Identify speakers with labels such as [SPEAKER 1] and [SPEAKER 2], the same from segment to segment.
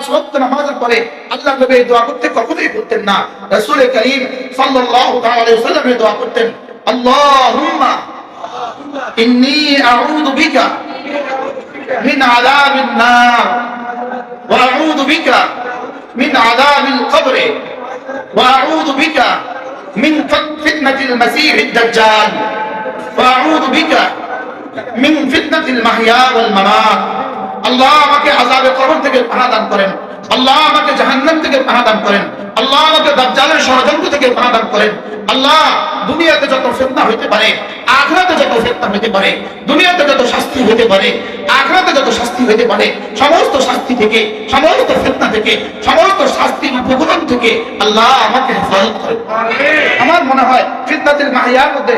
[SPEAKER 1] ওয়াক্ত নামাজের পরে আল্লাহ নবী এই দোয়া করতে কখনোই বলতেন না রাসূল করিম সাল্লাল্লাহু তাআলা আলাইহি ওয়াসাল্লাম এই দোয়া করতেন আল্লাহুম্মা ইন্নী আউযু বিকা মিন আযাবিন নার ওয়া আউযু বিকা মিন আযাবিল কবর ওয়া আউযু বিকা মিন ফিতনাতিল মাসীহিদ দাজ্জাল ওয়া আউযু বিকা মিন ফিতনাতিল মাহইয়া ওয়াল মামাত আল্লাহ আমাকে আযাবে কবর থেকে পানা দান করেন। আল্লাহ আমাকে জাহান্নাম থেকে পানা দান করেন। আল্লাহ আমাকে দাজ্জালের ষড়যন্ত্র থেকে পানা দান করেন। আল্লাহ দুনিয়াতে যত ফিতনা হইতে পারে আখিরাতে যত ফিতনা হইতে পারে দুনিয়াতে যত শাস্তি হইতে পারে আখিরাতে যত শাস্তি হইতে পারে সমস্ত শাস্তি থেকে সমস্ত ফিতনা থেকে সমস্ত শাস্তির উপকরণ থেকে আল্লাহ আমাকে হেফাজত করেন। আমার মনে হয় ফিতনাতুল মাহিয়ার মধ্যে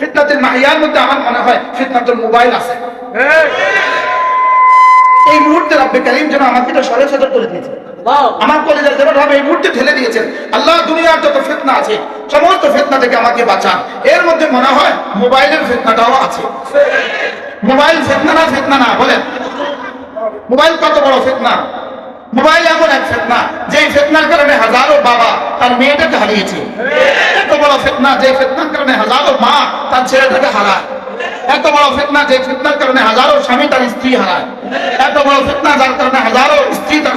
[SPEAKER 1] ফিতনাতুল মাহিয়ার মধ্যে আমার মনে হয় ফিতনাতুল মোবাইল আছে। মুহূর্তে রব্বে করিম যেন আমাকে এটা সরে সদর করে দিয়েছে। আমার কলেজের যেন রব এই মুহূর্তে ঠেলে দিয়েছেন। আল্লাহ দুনিয়ার যত ফিতনা আছে সমস্ত ফিতনা থেকে আমাকে বাঁচান। এর মধ্যে মনে হয় মোবাইলের ফিতনাটাও আছে। মোবাইল ফিতনা না ফিতনা না বলেন। মোবাইল কত বড় ফিতনা? মোবাইল এমন এক ফিতনা যে ফিতনার কারণে হাজারো বাবা তার মেয়েটাকে হারিয়েছে। এত বড় ফিতনা যে ফিতনার কারণে হাজারো মা তার ছেলেটাকে হারায়। এত বড় ফেতনা যে ফিতনার কারণে হাজারো স্বামী তার স্ত্রী হারায় এত বড় ফিতনা যার কারণে হাজারো স্ত্রী তার